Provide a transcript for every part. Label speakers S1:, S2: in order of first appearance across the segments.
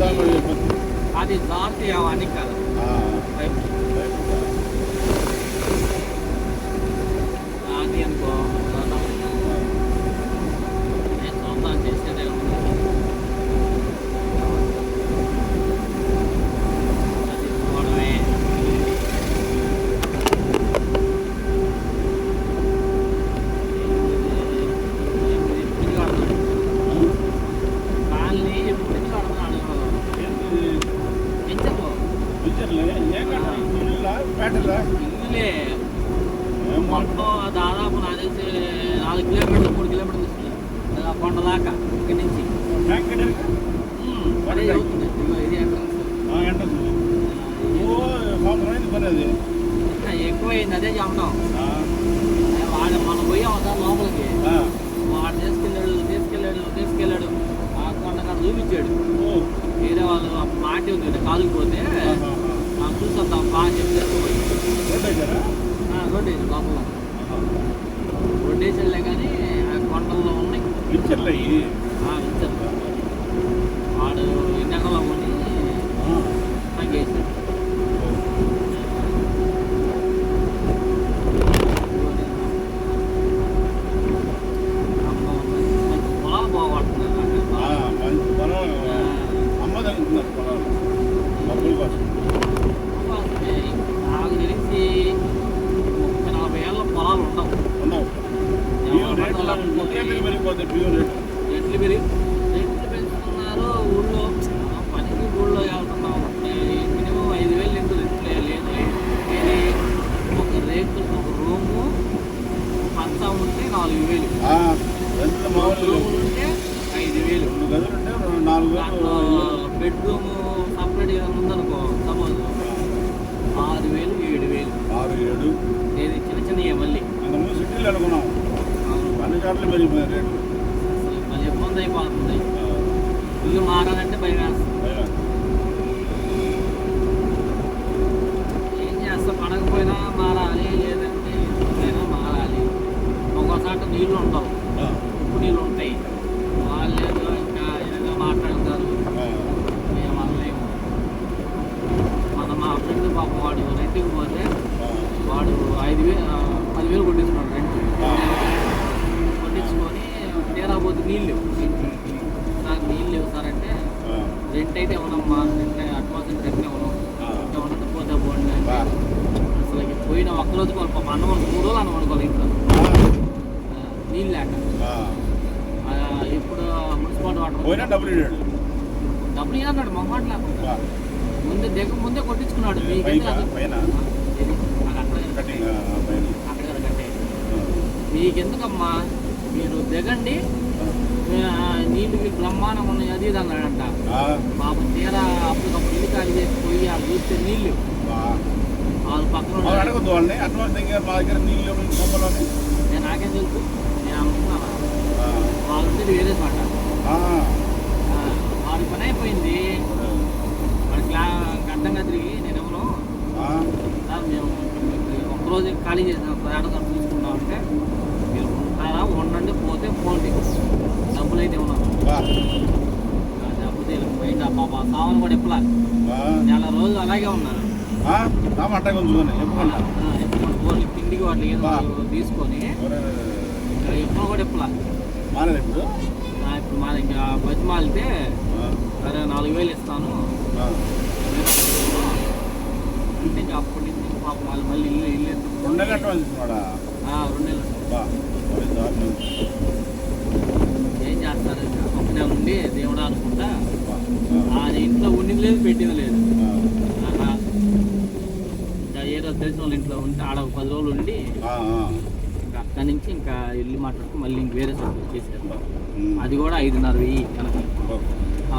S1: అది జాతి అని కాదు పైపు అది అనుకో నేను సొంతం చేసేదే ఉంది అది చూడమే కాళ్ళని ఎప్పుడు కడతాడు పెంచకు ఇల్లులే మొత్తం దాదాపు నాకు తెలిసి నాలుగు కిలోమీటర్లు మూడు కిలోమీటర్లు వస్తుంది ఆ కొండ దాకా ఇక్కడి నుంచి ఉమ్, అదే అవుతుంది ఇదిగో ఇది entrance. ఇంకా ఎక్కువైంది అదే చెప్తాం వాడు మనం పోయాం సార్ లోపలికి వాడు తీసుకెళ్ళాడు తీసుకెళ్ళాడు తీసుకెళ్ళాడు ఆ కొండ కాడ చూపించాడు వేరే వాళ్ళు ఆ పార్టీ ఉంది కాలుకి పోతే నాకు చూసొద్దాం బాగా చెప్తే రోడ్డు లోపల. రోడ్డు వేసి వెళ్ళే కానీ కొండల్లో ఉన్నాయి. ఆ, ఇచ్చారు వాడు ఎండకలో కొని తగ్గేసాడు అమ్మో, మంచి పొలాలు బాగుపడుతున్నారు నాకు తెలిసి ముప్పై నలభై ఏళ్ళ పొలాలు ఉండవు రేట్లు పెరిగి రేట్లు పెంచుతున్నారు ఊళ్ళో మనం పనికి ఊళ్ళో వెళ్తున్నాం మినిమం ఐదు వేలు ఎంత రేట్లే లేదు ఏది ఒక రేటు ఒక రూము మంచం ఉంటే నాలుగు వేలు. రెండు రూములు ఉంటే ఐదు వేలు.
S2: నాలుగు
S1: దాంట్లో
S2: వేలు
S1: బెడ్రూమ్ సపరేట్ ఉందనుకో సపోజ్ ఆరు వేలు ఏడు వేలు.
S2: ఆరు ఏడు.
S1: ఏది చిన్న చిన్నవి మళ్ళీ?
S2: అంతకుముందు సిటీలు అనుకున్నాం. అన్ని చోట్ల పెరిగిపోయాయి రేట్లు.
S1: అసలు మళ్ళీ ఇబ్బంది అయిపోతుంది. ఇల్లు మారాలంటే భయం వేస్తుంది. నీళ్ళు ఉండవు ఉప్పు నీళ్ళు ఉంటాయి వాళ్ళు ఏదో ఇంకా ఏదో మాట్లాడతారు. మేము అనలేము. మన మా ఫ్రెండ్ పాపం వాడు రెంట్కి పోతే వాడు ఐదు వేలు పదివేలు కొట్టించుకున్నాడు రెంట్. కొట్టించుకొని తీరా పోతే నీళ్ళు లేవు. నాకు నీళ్ళు లేవు సార్ అంటే రెంట్ అయితే ఇవ్వనమ్మా రెంట్ అడ్వాన్స్ రెంట్ ఇవ్వను. ఉన్నట్టు పోతే పోండి. అసలు పోయిన ఒక్కరోజు పాపం అన్నం మూడు రోజులు అన్నం వండుకోవాలి ఇంట్లో. నీళ్ళు లేక. ఇప్పుడు మున్సిపాలిటీ వాటర్
S2: పోయినా డబ్బులు ఇయ్యాడు.
S1: డబ్బులు ఇవ్వన్నాడు మొహమాట లేకుండా. ముందే దగ్గర ముందే కొట్టించుకున్నాడు. మీకెందుకమ్మా? మీరు దిగండి. నీళ్ళు మీకు బ్రహ్మాండం ఉన్నాయి అది ఇది అన్నాడంట. పాపం తీరా అప్పటికప్పుడు ఇల్లు ఖాళీ చేసి పోయి వాళ్ళు చూస్తే నీళ్ళు. వాళ్ళ పక్కన
S2: అడగద్దు వాళ్ళని. దగ్గర మా దగ్గర నీళ్ళు
S1: నాకేం తెలుసు? నేను అనుకున్నాను
S2: ఆ,
S1: వాళ్ళు ఉండేది వేరే
S2: ఆ,
S1: వాడి పని అయిపోయింది వాడి క్లా గడ్డంగా తిరిగి నేను ఎవరు సార్ మేము ఒక్కరోజు ఖాళీ చేసిన ప్రయాణం చూసుకుంటాం అంటే మీరు ఉంటారా ఉండండి పోతే పోండి డబ్బులు అయితే ఉన్నాను
S2: బా.
S1: డబ్బు పోయింది ఆ పాప కూడా ఎప్పులా
S2: బా.
S1: నెల రోజులు అలాగే ఉన్నారు
S2: ఎప్పుకుంటా
S1: వాళ్ళు ఏదో తీసుకొని ఇక్కడ ఎప్పుడు కూడా ఎప్పులా
S2: మారదు ఇప్పుడు?
S1: ఇప్పుడు మా ఇంకా బతిమాలితే సరే నాలుగు వేలు ఇస్తాను.
S2: ఆ,
S1: అంటే ఇంకా అప్పటి నుంచి పాపం వాళ్ళు మళ్ళీ ఇల్లు ఇల్లు
S2: రెండు
S1: రెండు. ఏం చేస్తారు? ఇంకా ఒక నెల ఉండి దేవుడా అనుకుంటా ఇంట్లో ఉండింది లేదు పెట్టింది లేదు. ఇంకా ఏదో తెలిసిన వాళ్ళ ఇంట్లో ఉంటే ఆడ పది రోజులు ఉండి. ఇంకా అక్కడి నుంచి ఇంకా ఇల్లు మాట్లాడుతూ మళ్ళీ ఇంక వేరే చోట చేశారు. అది కూడా ఐదున్నర వెయ్యి కనుక.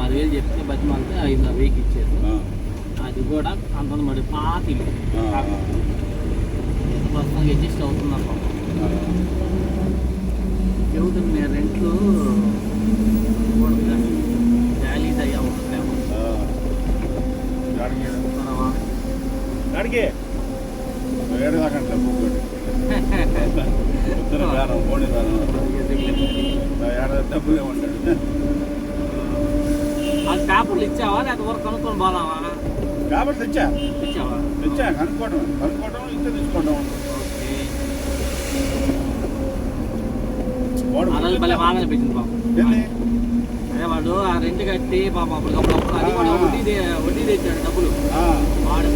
S1: ఆరు వేలు చెప్తే బతిమాలితే ఐదున్నర వెయ్యికి ఇచ్చారు అది కూడా అంత మరి పాత ఇల్లు. ప్రస్తుతానికి అడ్జస్ట్ అవుతున్నారు పాపం. చెబుతుంది నేను రెంట్లు కూడదు కానీ అయ్యా
S2: గాడికి. ఏడు దాకా
S1: అది పేపర్లు ఇచ్చావా లేకపోతే కనుక్కొని పోదామా
S2: పేపర్స్ ఇచ్చా
S1: ఇచ్చావా
S2: ఇచ్చా కనుక్కోవడం కనుక్కోవడం ఇచ్చే తీసుకోవడం
S1: అలాగే భలే బాగా అనిపించింది బాబు వాడు ఆ రెంట్ కట్టి పాప అప్పటికప్పుడు అది కూడా వడ్డీ వడ్డీ తెచ్చాడు డబ్బులు వాడు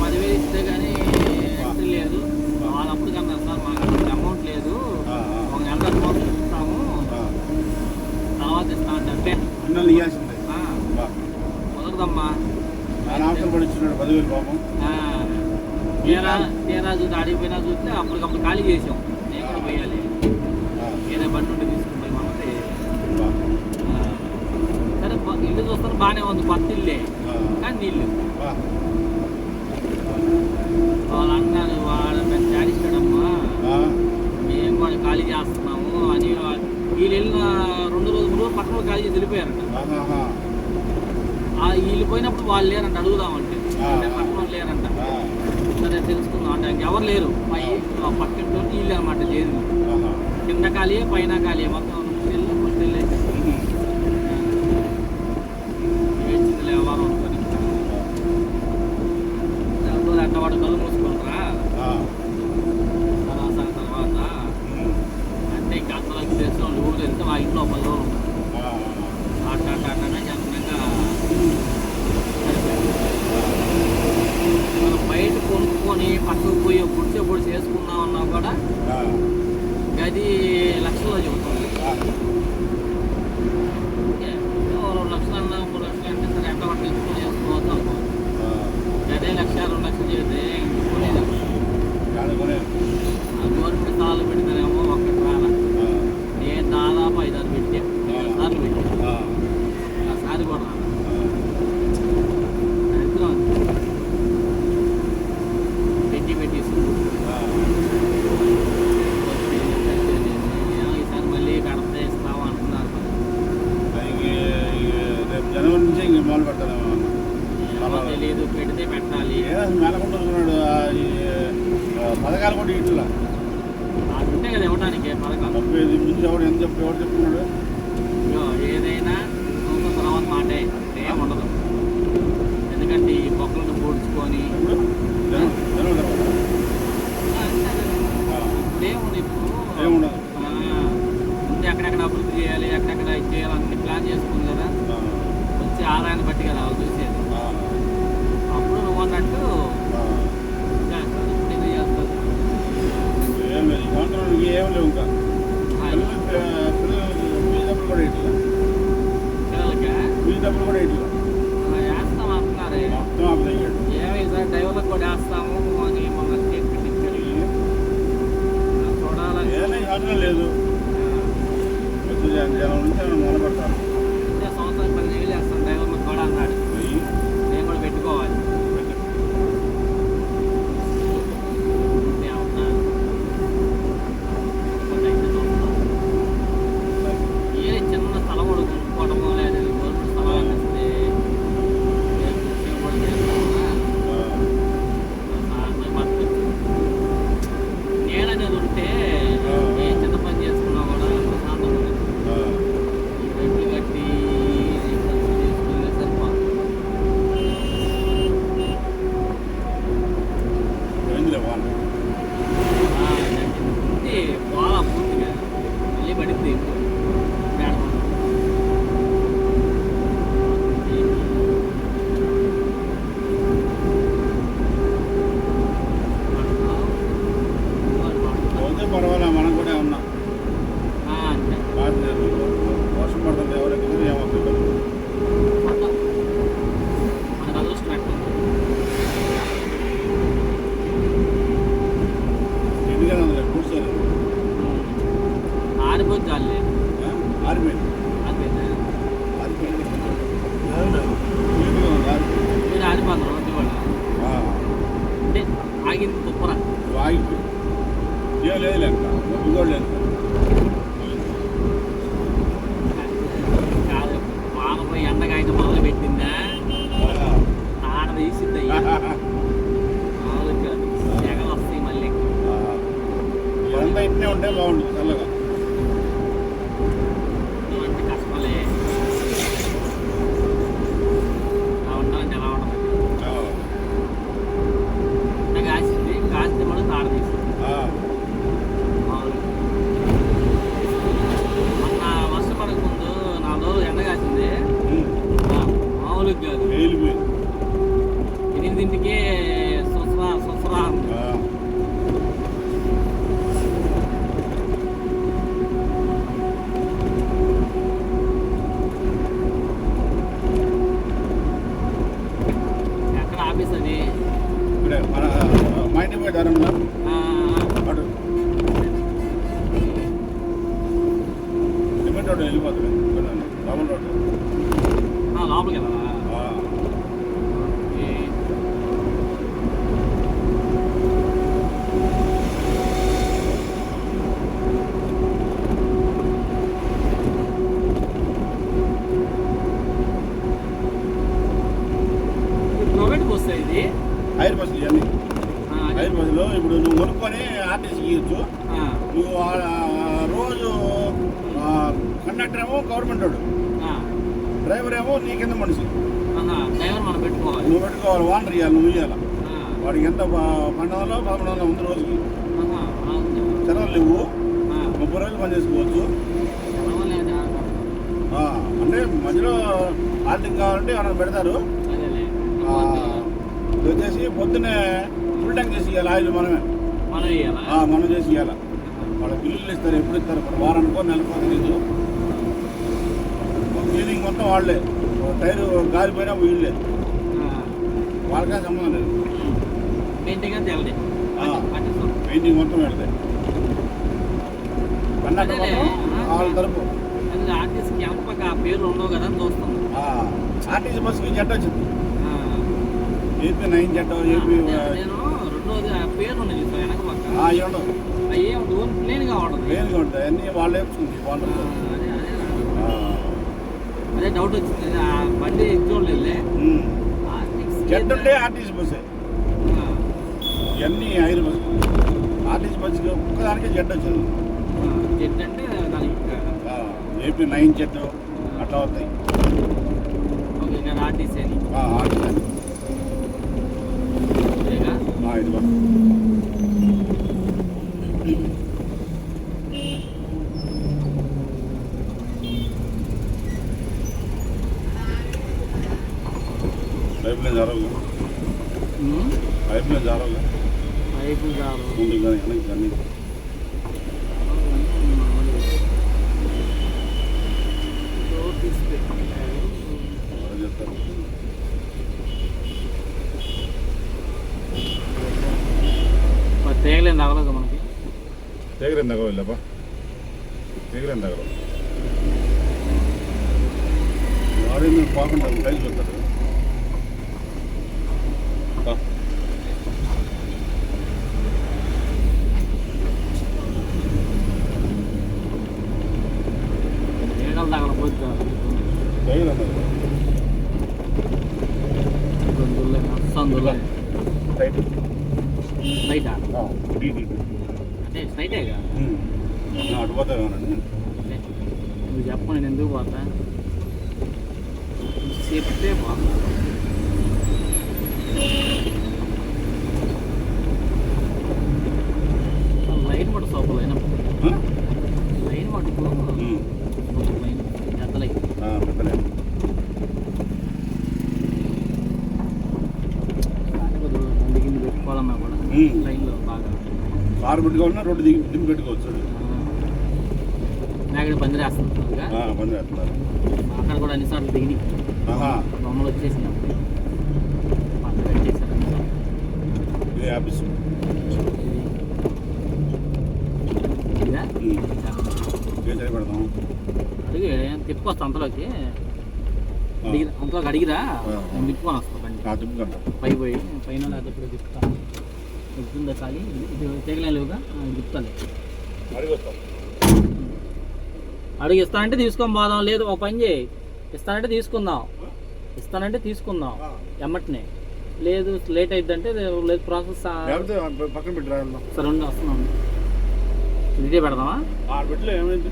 S1: వాళ్ళు లేరంట అడుగుదామంటే వాళ్ళు లేరంట సరే తెలుసుకుందాం అంటే ఎవరు లేరు. పై పక్కింట్లో నీళ్ళు అనమాట లేదు కింద ఖాళీ పైన ఖాళీ మొత్తం వెళ్ళి
S2: కొట్టెళ్ళి
S1: వచ్చింది లేవారు అనుకొని అడ్డవాడు కళ్ళు లేదు పెడితే పెట్టాలి.
S2: మేలకుంటున్నాడు పథకాలు కూడా ఇట్లా.
S1: అంతే కదా ఇవ్వడానికి పథకాలు.
S2: ముందు ఎవడు ఎంత చెప్పి ఎవరు చెప్తున్నాడు?
S1: ఏదైనా సంవత్సరం తర్వాత మాటే ఏం ఉండదు. ఎందుకంటే ఈ మొక్కలను పూడ్చుకొని దేవుడు ఇప్పుడు ముందు ఎక్కడెక్కడ అభివృద్ధి చేయాలి ఎక్కడెక్కడ చేయాలి అన్ని ప్లాన్ చేసుకుంది కదా. వచ్చే ఆదాయాన్ని బట్టి రోడ్డు వెళ్ళిపోతుంది రామన్ రోడ్డు. లోపలికి వెళ్ళాలా?
S2: హైర్ బస్సులు ఇవన్నీ. ఇప్పుడు నువ్వు కొనుక్కొని ఆర్టీసీకి ఇవ్వచ్చు. నువ్వు రోజు కండక్టర్ ఏమో గవర్నమెంట్ వాడు. డ్రైవర్ ఏమో నీ కింద మనిషి.
S1: ఆహా, డ్రైవర్ మనం పెట్టుకోవాలి.
S2: నువ్వు పెట్టుకోవాలి వానర్ ఇవ్వాలి నువ్వు ఇవ్వాలి వాడికి ఎంత ప- పన్నెండు వందలు పదమూడు వందలు ఉంది రోజుకి. సెలవులు లేవు. ముప్పై రోజులు పని చేసుకోవచ్చు. అంటే మధ్యలో ఆర్థిక కావాలంటే ఎవరైనా పెడతారు. వచ్చేసి పొద్దున్నే ఫుల్ ట్యాంక్ చేసి ఇవ్వాలి ఆయిల్ మనమే.
S1: మనం
S2: చేసి ఇవ్వాలి బిల్లులు ఇస్తారు ఎప్పుడు ఇస్తారు? వారానికో నెలకో తెలీదు. క్లీనింగ్ మొత్తం వాళ్ళే. టైరు గాలిపోయినా వీళ్ళే. వాళ్ళకే సంబంధం లేదు.
S1: పెయింటింగ్ అంతా. పట్టిస్తాం.
S2: పెయింటింగ్ మొత్తం వెళ్తాయి వాళ్ళ తరపు.
S1: అది ఆర్టిస్ట్ క్యాంపక ఆ పేర్లు ఉండవు కదా చూస్తాం
S2: ఆర్టీసీ బస్సుకి జట్టు వచ్చింది. ఏపీ నైన్ జట్టు ఏపీ
S1: నేను నేను రెండోది ఆ పేర్లు ఉన్నాయి చూసావా వెనక పక్క
S2: ఆ, ఇవ్వడం
S1: అవి ఏం ప్లేన్గా ఉండదు.
S2: మెయిన్గా ఉంటాయి. అన్నీ వాళ్ళే
S1: ఆ,
S2: వాళ్ళు.
S1: అదే డౌట్ వచ్చింది. బండి ఆర్టిస్ట్
S2: జట్టు ఉంటే ఆర్టీసీ బస్సే. ఇవన్నీ ఐదు బస్సు. ఆర్టీసీ బస్సుకి ఒక్కదానికే జట్టు వచ్చింది.
S1: జెట్ అంటే
S2: ఏపీ నైన్ జట్టు అట్లా అవుతాయి
S1: ఆర్టీసీ
S2: ఆర్టీసీ. ఇది బస్సు
S1: మరి తేగలేం తగలదు మనకి
S2: తీగరేం తగవ వెళ్ళబ్బా తీగరేం తగవ వాడే మీరు పోకుండా డీటీ
S1: అంటే స్ట్రైటేగా
S2: అటు
S1: నువ్వు చెప్పు నేను ఎందుకు పోతా? చెప్తే పోతా లైన్ పట్టు సోపు లైన్ లైన్ పట్టుకో లైన్ పెద్ద లైన్
S2: పెద్దలే
S1: బండి కింద లైన్లో బాగా
S2: కారు పెట్టుకోవాలన్నా రోడ్డు దిగి దింపి పెట్టుకోవచ్చు
S1: నాగడి పందిరి
S2: పని చేస్తున్నారు
S1: అక్కడ కూడా అన్నిసార్లు దిగి
S2: ఆహా.
S1: బొమ్మలు వచ్చేసినాయి.
S2: ఇది ఆఫీస్.
S1: అడిగి తిప్పుకొస్తా అంతలోకి. అంతలోకి అడిగిరా తిప్పుకొని వస్తా బండి. పై పోయి పైన లేకపోతే ఇప్పుడు తిప్పుతుందా ఖాళీ. ఇది తెగలేవుగా తిప్పుతాలే
S2: అడిగి
S1: ఇస్తానంటే తీసుకొని పోదాం. లేదు ఒక పని చేయి. ఇస్తానంటే తీసుకుందాం. ఇస్తానంటే తీసుకుందాం. ఎమ్మటినే. లేదు లేట్ అయిద్దంటే లేదు ప్రాసెస్ సరే ఉండి వస్తున్నాం ఇదే పెడదామా?
S2: ఆ పెట్టలే ఏమైంది?